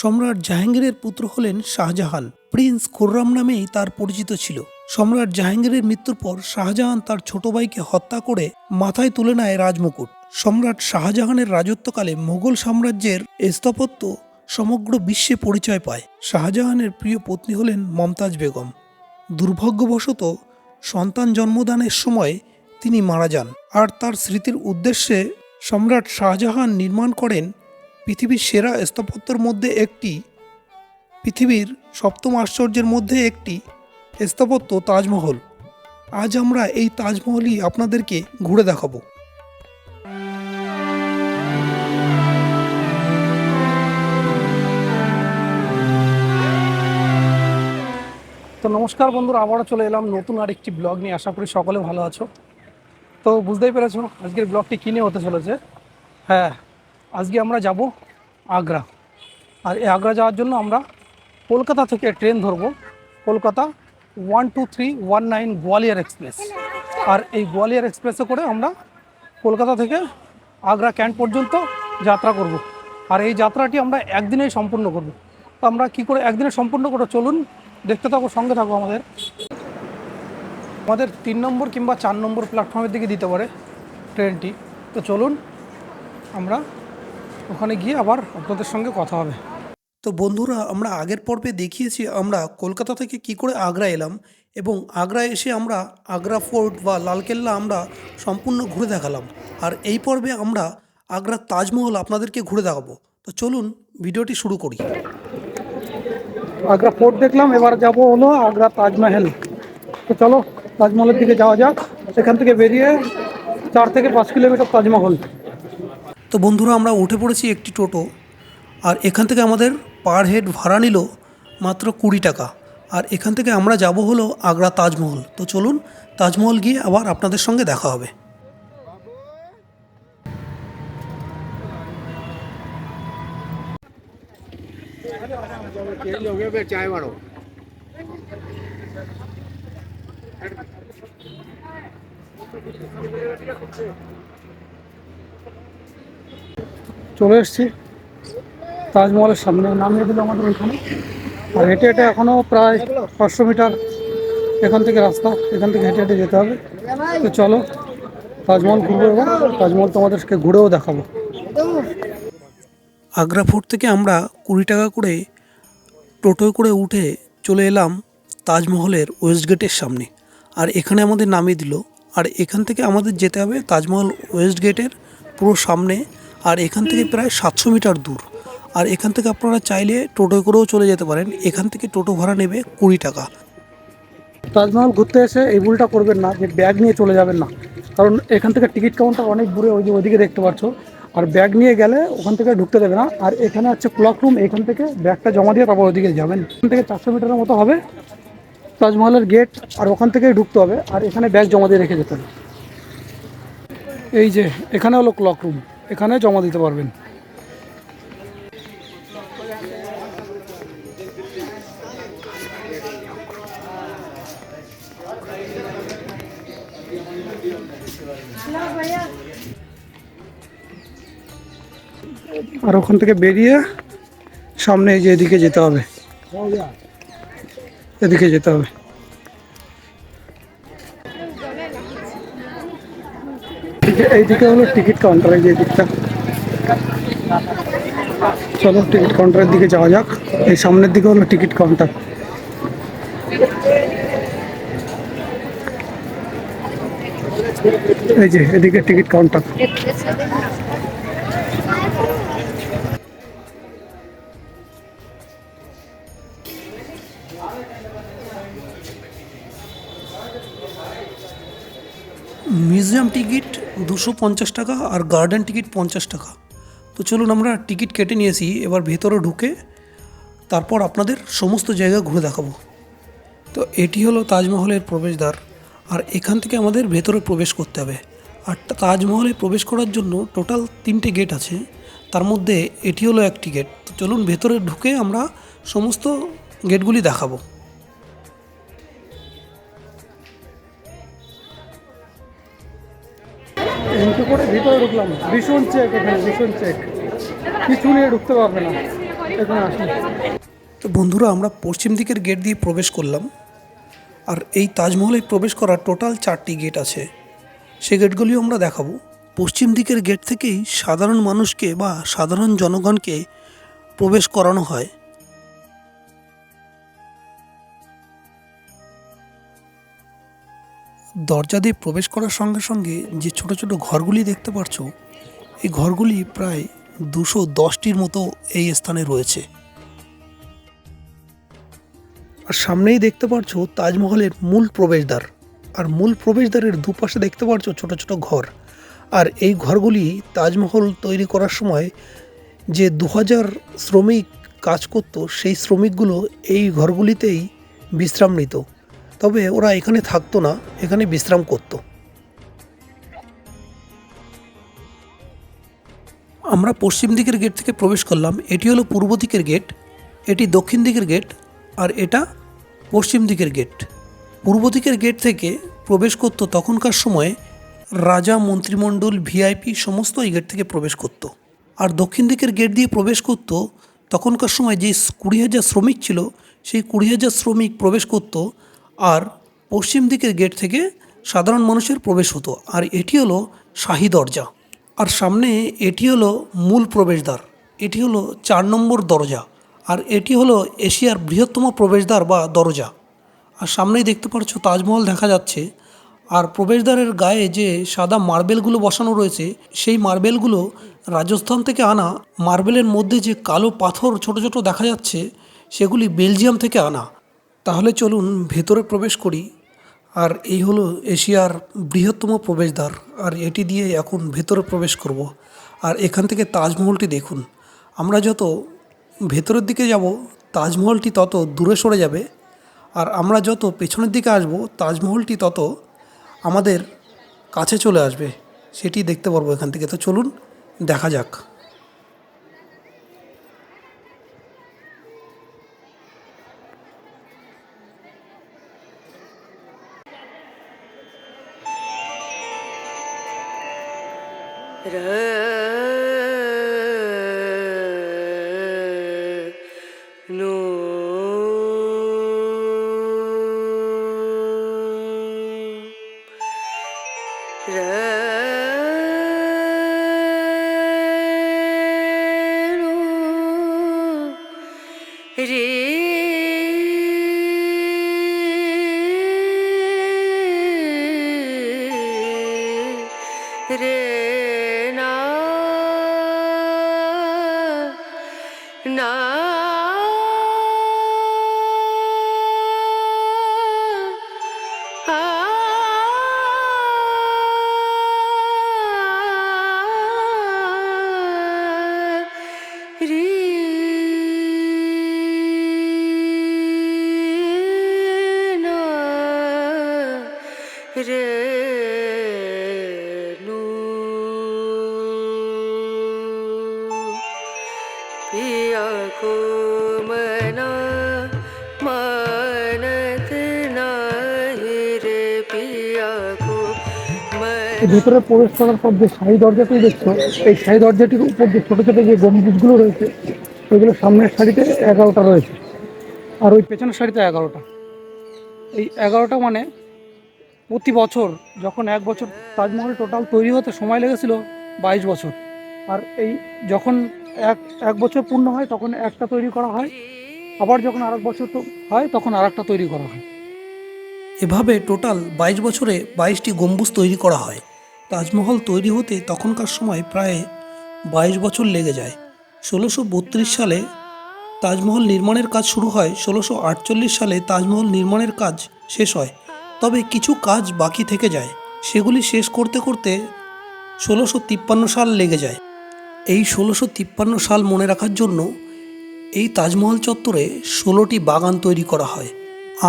সম্রাট জাহাঙ্গীরের পুত্র হলেন শাহজাহান। প্রিন্স খুররাম নামেই তার পরিচিত ছিল। সম্রাট জাহাঙ্গীরের মৃত্যুর পর শাহজাহান তার ছোট ভাইকে হত্যা করে মাথায় তুলে নেয় রাজমুকুট। সম্রাট শাহজাহানের রাজত্বকালে মোগল সাম্রাজ্যের স্থাপত্য সমগ্র বিশ্বে পরিচয় পায়। শাহজাহানের প্রিয় পত্নী হলেন মমতাজ বেগম। দুর্ভাগ্যবশত সন্তান জন্মদানের সময় তিনি মারা যান। আর তার স্মৃতির উদ্দেশ্যে সম্রাট শাহজাহান নির্মাণ করেন পৃথিবীর সেরা স্থাপত্যের মধ্যে একটি, পৃথিবীর সপ্তম আশ্চর্যের মধ্যে একটি স্থাপত্য তাজমহল। আজ আমরা এই তাজমহলই আপনাদেরকে ঘুরে দেখাবো। তো নমস্কার বন্ধুরা, আবারও চলে এলাম নতুন আরেকটি ব্লগ নিয়ে। আশা করি সকলে ভালো আছো। তো বুঝতেই পেরেছ, আজকের ব্লগটি কিনে হতে চলেছে? হ্যাঁ আজকে আমরা যাব আগ্রা। আর এই আগ্রা যাওয়ার জন্য আমরা কলকাতা থেকে ট্রেন ধরবো। Kolkata one two three one nine Gwalior express. আর এই গোয়ালিয়ার এক্সপ্রেসে করে আমরা কলকাতা থেকে আগ্রা ক্যান্ট পর্যন্ত যাত্রা করব। আর এই যাত্রাটি আমরা একদিনেই সম্পূর্ণ করব। তো আমরা কি করে একদিনে সম্পূর্ণ করে চলুন দেখতে থাকো, সঙ্গে থাকো আমাদের। আমাদের তিন নম্বর কিংবা চার নম্বর প্ল্যাটফর্মের দিকে দিতে পারে ট্রেনটি। তো চলুন আমরা ওখানে গিয়ে আবার আপনাদের সঙ্গে কথা হবে। তো বন্ধুরা আমরা আগের পর্বে দেখিয়েছি আমরা কলকাতা থেকে কি করে আগ্রা এলাম এবং আগ্রা এসে আমরা আগ্রা ফোর্ট বা লালকেল্লা আমরা সম্পূর্ণ ঘুরে দেখালাম। আর এই পর্বে আমরা আগ্রার তাজমহল আপনাদেরকে ঘুরে দেখাবো। তো চলুন ভিডিওটি শুরু করি। আগ্রা ফোর্ট দেখলাম এবার যাব হলো আগ্রা তাজমহল। তো চলো তাজমহলের দিকে যাওয়া যাক। সেখান থেকে বেরিয়ে চার থেকে পাঁচ কিলোমিটার তাজমহল। তো বন্ধুরা, আমরা উঠে পড়েছি একটি টোটো, আর এখান থেকে আমাদের পার হেড ভাড়া নিল মাত্র কুড়ি টাকা। আর এখান থেকে আমরা যাব হলো আগ্রা তাজমহল। তো চলুন তাজমহল গিয়ে আবার আপনাদের সঙ্গে দেখা হবে। चाय চলে এসেছি তাজমহলের সামনে। নামিয়ে দিল আমাদের ওইখানে। আর হেঁটে হেঁটে এখনও প্রায় পাঁচশো মিটার এখান থেকে রাস্তা, এখান থেকে হেঁটে হেঁটে যেতে হবে। তো চলো, তাজমহল ঘুরবো এবার। তাজমহল তোমাদেরকে ঘুরেও দেখাবো। আগ্রা ফোর্ট থেকে আমরা কুড়ি টাকা করে টোটোয় করে উঠে চলে এলাম তাজমহলের ওয়েস্ট গেটের সামনে। আর এখানে আমাদের নামিয়ে দিল। আর এখান থেকে আমাদের যেতে হবে তাজমহল ওয়েস্ট গেটের পুরো সামনে আর এখান থেকে প্রায় সাতশো মিটার দূর। আর এখান থেকে আপনারা চাইলে টোটো করেও চলে যেতে পারেন। এখান থেকে টোটো ভাড়া নেবে কুড়ি টাকা। তাজমহল ঘুরতে এসে এই ভুলটা করবেন না, যে ব্যাগ নিয়ে চলে যাবেন না। কারণ এখান থেকে টিকিট কাউন্টার অনেক দূরে, ওই যে ওইদিকে দেখতে পাচ্ছ। আর ব্যাগ নিয়ে গেলে ওখান থেকে ঢুকতে দেবে না। আর এখানে হচ্ছে ক্লক রুম এখান থেকে ব্যাগটা জমা দিয়ে তারপর ওইদিকে যাবেন। এখান থেকে চারশো মিটারের মতো হবে তাজমহলের গেট আর ওখান থেকেই ঢুকতে হবে। আর এখানে ব্যাগ জমা দিয়ে রেখে যেতে হবে। এই যে, এখানে হলো ক্লক রুম এখানে জমা দিতে পারবেন। আর ওখান থেকে বেরিয়ে সামনে এই যে এদিকে যেতে হবে। এদিকে যেতে হবে। এইদিকে হলো টিকিট কাউন্টার এই যে দিকটা চলো টিকিট কাউন্টারের দিকে যাওয়া যাক এই সামনের দিকে হলো টিকিট কাউন্টার এই যে এদিকে টিকিট কাউন্টার মিউজিয়াম টিকিট দুশো পঞ্চাশ টাকা আর গার্ডেন টিকিট পঞ্চাশ টাকা। তো চলুন আমরা টিকিট কেটে নিয়েছি, এবার ভেতরে ঢুকে তারপর আপনাদের সমস্ত জায়গা ঘুরে দেখাবো। তো এটি হলো তাজমহলের প্রবেশদ্বার, আর এখান থেকে আমাদের ভেতরে প্রবেশ করতে হবে। আর তাজমহলে প্রবেশ করার জন্য টোটাল তিনটে গেট আছে, তার মধ্যে এটি হলো একটি গেট তো চলুন ভেতরে ঢুকে আমরা সমস্ত গেটগুলি দেখাবো। এন্ট্রি করে ভিতরে ঢুকলাম। ভীষণ চেক এখানে, ভীষণ চেক কিছু নিয়ে ঢুকতে পারবে না। এখানে আসি তো বন্ধুরা, আমরা পশ্চিম দিকের গেট দিয়ে প্রবেশ করলাম। আর এই তাজমহলে প্রবেশ করার টোটাল চারটি গেট আছে। সেই গেটগুলিও আমরা দেখাবো। পশ্চিম দিকের গেট থেকেই সাধারণ মানুষকে বা সাধারণ জনগণকে প্রবেশ করানো হয়। দরজা দিয়ে প্রবেশ করার সঙ্গে সঙ্গে যে ছোট ছোট ঘরগুলি দেখতে পাচ্ছ এই ঘরগুলি প্রায় দুশো দশটির মতো এই স্থানে রয়েছে। আর সামনেই দেখতে পাচ্ছ তাজমহলের মূল প্রবেশদ্বার। আর মূল প্রবেশদ্বারের দুপাশে দেখতে পাচ্ছ ছোট ছোট ঘর। আর এই ঘরগুলি তাজমহল তৈরি করার সময় যে দু হাজার শ্রমিক কাজ করত, সেই শ্রমিকগুলো এই ঘরগুলিতেই বিশ্রাম নিত। তবে ওরা এখানে থাকতো না, এখানে বিশ্রাম করতো। আমরা পশ্চিম দিকের গেট থেকে প্রবেশ করলাম, এটি হলো পূর্ব দিকের গেট এটি দক্ষিণ দিকের গেট আর এটা পশ্চিম দিকের গেট পূর্ব দিকের গেট থেকে প্রবেশ করতো তখনকার সময়ে রাজা, মন্ত্রিমণ্ডল ভিআইপি সমস্ত এই গেট থেকে প্রবেশ করত। আর দক্ষিণ দিকের গেট দিয়ে প্রবেশ করত তখনকার সময় যে কুড়ি হাজার শ্রমিক ছিল, সেই কুড়ি হাজার শ্রমিক প্রবেশ করত আর পশ্চিম দিকের গেট থেকে সাধারণ মানুষের প্রবেশ হতো, আর এটি হলো শাহী দরজা। আর সামনে এটি হলো মূল প্রবেশদ্বার, এটি হলো চার নম্বর দরজা, আর এটি হলো এশিয়ার বৃহত্তম প্রবেশদ্বার বা দরজা। আর সামনেই দেখতে পাচ্ছ তাজমহল দেখা যাচ্ছে, আর প্রবেশদ্বারের গায়ে যে সাদা মার্বেলগুলো বসানো রয়েছে, সেই মার্বেলগুলো রাজস্থান থেকে আনা, মার্বেলের মধ্যে যে কালো পাথর ছোট ছোট দেখা যাচ্ছে, সেগুলি বেলজিয়াম থেকে আনা। তাহলে চলুন ভেতরে প্রবেশ করি। আর এই হলো এশিয়ার বৃহত্তম প্রবেশদ্বার। আর এটি দিয়ে এখন ভেতরে প্রবেশ করব। আর এখান থেকে তাজমহলটি দেখুন। আমরা যত ভেতরের দিকে যাব, তাজমহলটি তত দূরে সরে যাবে। আর আমরা যত পেছনের দিকে আসব, তাজমহলটি তত আমাদের কাছে চলে আসবে। সেটি দেখতে পারব এখান থেকে। তো চলুন, দেখা যাক। रे ভেতরে প্রবেশ করার পর যে শাহী দরজাটি দেখছ, এই শাহী দরজাটির উপর যে ছোটো ছোটো যে গম্বুজগুলো রয়েছে, ওইগুলো সামনের সারিতে এগারোটা রয়েছে। আর ওই পেছনের সারিতে এগারোটা। এই এগারোটা মানে প্রতি বছর যখন এক বছর তাজমহল টোটাল তৈরি হতে সময় লেগেছিল বাইশ বছর। আর এই যখন এক এক বছর পূর্ণ হয়, তখন একটা তৈরি করা হয়। আবার যখন আরেক বছর তো হয়, তখন আরেকটা তৈরি করা হয়। এভাবে টোটাল বাইশ বছরে বাইশটি গম্বুজ তৈরি করা হয়। তাজমহল তৈরি হতে তখনকার সময় প্রায় বাইশ বছর লেগে যায়। ষোলোশো বত্রিশ সালে তাজমহল নির্মাণের কাজ শুরু হয়, ষোলোশো আটচল্লিশ সালে তাজমহল নির্মাণের কাজ শেষ হয়। তবে কিছু কাজ বাকি থেকে যায়, সেগুলি শেষ করতে করতে ষোলোশো তিপ্পান্ন সাল লেগে যায়। এই ষোলোশো তিপ্পান্ন সাল মনে রাখার জন্য এই তাজমহল চত্বরে ষোলোটি বাগান তৈরি করা হয়,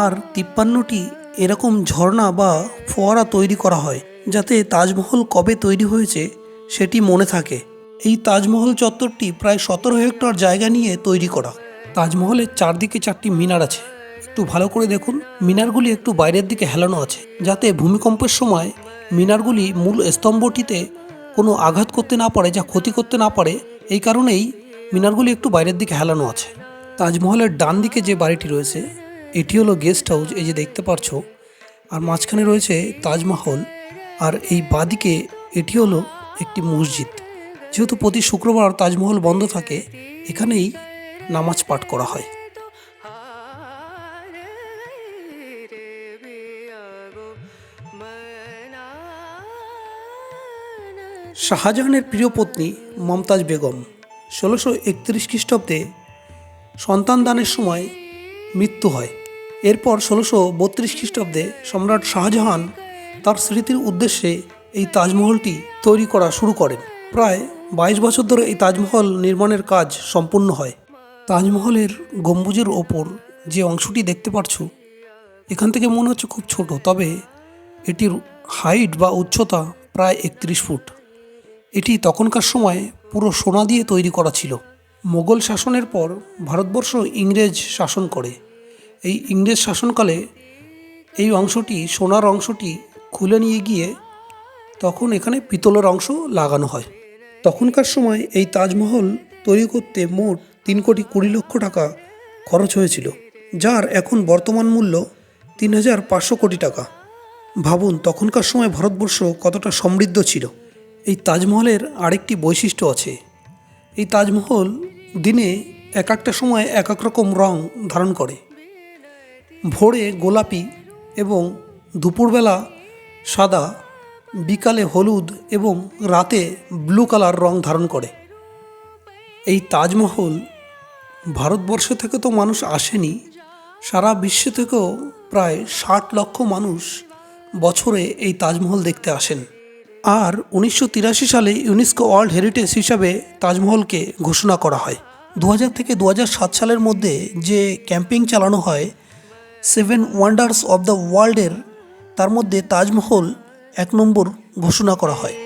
আর তিপ্পান্নটি এরকম ঝর্ণা বা ফোয়ারা তৈরি করা হয়। যাতে তাজমহল কবে তৈরি হয়েছে সেটি মনে থাকে। এই তাজমহল চত্বরটি প্রায় সতেরো হেক্টর জায়গা নিয়ে তৈরি করা। তাজমহলের চারদিকে চারটি মিনার আছে। একটু ভালো করে দেখুন। মিনারগুলি একটু বাইরের দিকে হেলানো আছে, যাতে ভূমিকম্পের সময় মিনারগুলি মূল স্তম্ভটিতে কোনো আঘাত করতে না পারে, যা ক্ষতি করতে না পারে। এই কারণেই মিনারগুলি একটু বাইরের দিকে হেলানো আছে। তাজমহলের ডান দিকে যে বাড়িটি রয়েছে, এটি হলো গেস্ট হাউস, এই যে দেখতে পারছ আর মাঝখানে রয়েছে তাজমহল। আর এই বাদিকে এটি হলো একটি মসজিদ। যেহেতু প্রতি শুক্রবার তাজমহল বন্ধ থাকে, এখানেই নামাজ পাঠ করা হয়। শাহজাহানের প্রিয় পত্নী মমতাজ বেগম ষোলোশো একত্রিশ খ্রিস্টাব্দে সন্তান দানের সময় মৃত্যু হয়। এরপর ষোলোশো বত্রিশ খ্রিস্টাব্দে সম্রাট শাহজাহান তার স্মৃতির উদ্দেশ্যে এই তাজমহলটি তৈরি করা শুরু করেন। প্রায় বাইশ বছর ধরে এই তাজমহল নির্মাণের কাজ সম্পূর্ণ হয়। তাজমহলের গম্বুজের ওপর যে অংশটি দেখতে পারছ, এখান থেকে মনে হচ্ছে খুব ছোট, তবে এটির হাইট বা উচ্চতা প্রায় একত্রিশ ফুট। এটি তখনকার সময় পুরো সোনা দিয়ে তৈরি করা ছিল। মোগল শাসনের পর ভারতবর্ষ ইংরেজ শাসন করে। এই ইংরেজ শাসনকালে এই অংশটি, সোনার অংশটি খুলে নিয়ে গিয়ে তখন এখানে পিতলের অংশ লাগানো হয়। তখনকার সময় এই তাজমহল তৈরি করতে মোট তিন কোটি কুড়ি লক্ষ টাকা খরচ হয়েছিল, যার এখন বর্তমান মূল্য তিন হাজার পাঁচশো কোটি টাকা। ভাবুন, তখনকার সময় ভারতবর্ষ কতটা সমৃদ্ধ ছিল। এই তাজমহলের আরেকটি বৈশিষ্ট্য আছে। এই তাজমহল দিনে এক একটা সময় এক এক রকম রং ধারণ করে। ভোরে গোলাপি এবং দুপুরবেলা সাদা, বিকালে হলুদ এবং রাতে ব্লু কালার রং ধারণ করে। এই তাজমহল ভারতবর্ষ থেকে তো মানুষ আসেনি, সারা বিশ্ব থেকেও প্রায় ষাট লক্ষ মানুষ বছরে এই তাজমহল দেখতে আসেন। আর উনিশশো তিরাশি সালে ইউনেস্কো ওয়ার্ল্ড হেরিটেজ হিসাবে তাজমহলকে ঘোষণা করা হয়। দু হাজার থেকে দু সালের মধ্যে যে ক্যাম্পিং চালানো হয়, সেভেন ওয়ান্ডার্স অব দ্য ওয়ার্ল্ডের তার মধ্যে তাজমহল এক নম্বর ঘোষণা করা হয়।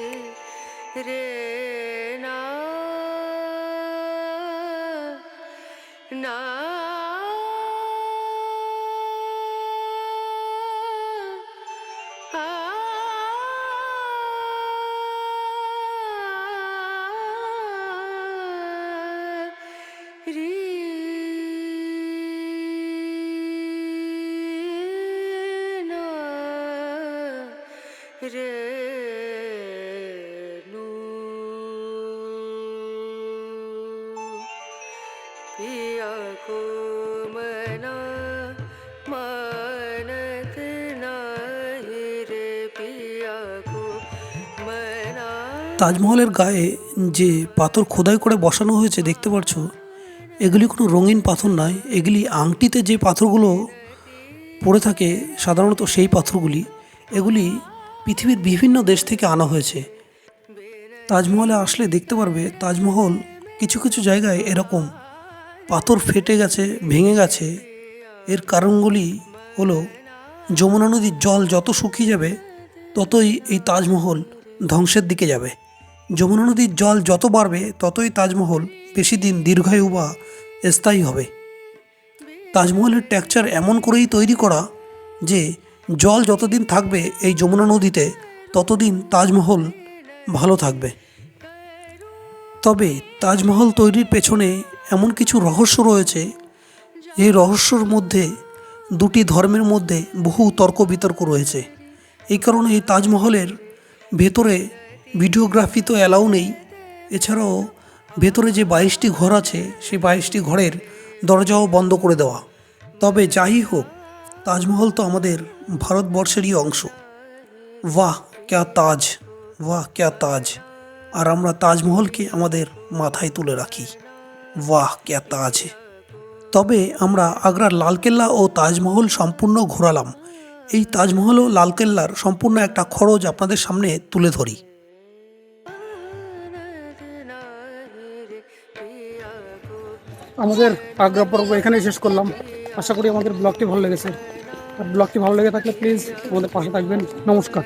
তাজমহলের গায়ে যে পাথর খোদাই করে বসানো হয়েছে, দেখতে পাচ্ছ? এগুলি কোনো রঙিন পাথর নয়। এগুলি আংটিতে যে পাথরগুলো পড়ে থাকে, সাধারণত সেই পাথরগুলি, এগুলি পৃথিবীর বিভিন্ন দেশ থেকে আনা হয়েছে। তাজমহলে আসলে দেখতে পারবে, তাজমহল কিছু কিছু জায়গায় এরকম পাথর ফেটে গেছে, ভেঙে গেছে। এর কারণগুলি হলো, যমুনা নদীর জল যত শুকিয়ে যাবে, ততই এই তাজমহল ধ্বংসের দিকে যাবে। যমুনা নদীর জল যত বাড়বে, ততই তাজমহল বেশি দিন দীর্ঘায়ু বা স্থায়ী হবে। তাজমহলের টেক্সচার এমন করেই তৈরি করা যে, জল যতদিন থাকবে এই যমুনা নদীতে, ততদিন তাজমহল ভালো থাকবে। তবে তাজমহল তৈরির পেছনে এমন কিছু রহস্য রয়েছে। এই রহস্যর মধ্যে দুটি ধর্মের মধ্যে বহু তর্ক বিতর্ক রয়েছে। এই কারণে এই তাজমহলের ভেতরে ভিডিওগ্রাফি তো অ্যালাউ নেই। এছাড়াও ভেতরে যে বাইশটি ঘর আছে, সেই বাইশটি ঘরের দরজাও বন্ধ করে দেওয়া। তবে যাই হোক, তাজমহল তো আমাদের ভারতবর্ষেরই অংশ। বাহ ক্যা তাজ! বাহ ক্যা তাজ! আর আমরা তাজমহলকে আমাদের মাথায় তুলে রাখি। বাহ ক্যা তাজ! তবে আমরা আগ্রার লালকেল্লা ও তাজমহল সম্পূর্ণ ঘোরালাম। এই তাজমহল ও লালকেল্লার সম্পূর্ণ একটা খরচ আপনাদের সামনে তুলে ধরি। আমাদের আগ্রা পর্ব এখানেই শেষ করলাম। আশা করি আমাদের ব্লগটি ভালো লেগেছে। আর ব্লগটি ভালো লেগে থাকলে প্লিজ আমাদের পাশে থাকবেন। নমস্কার।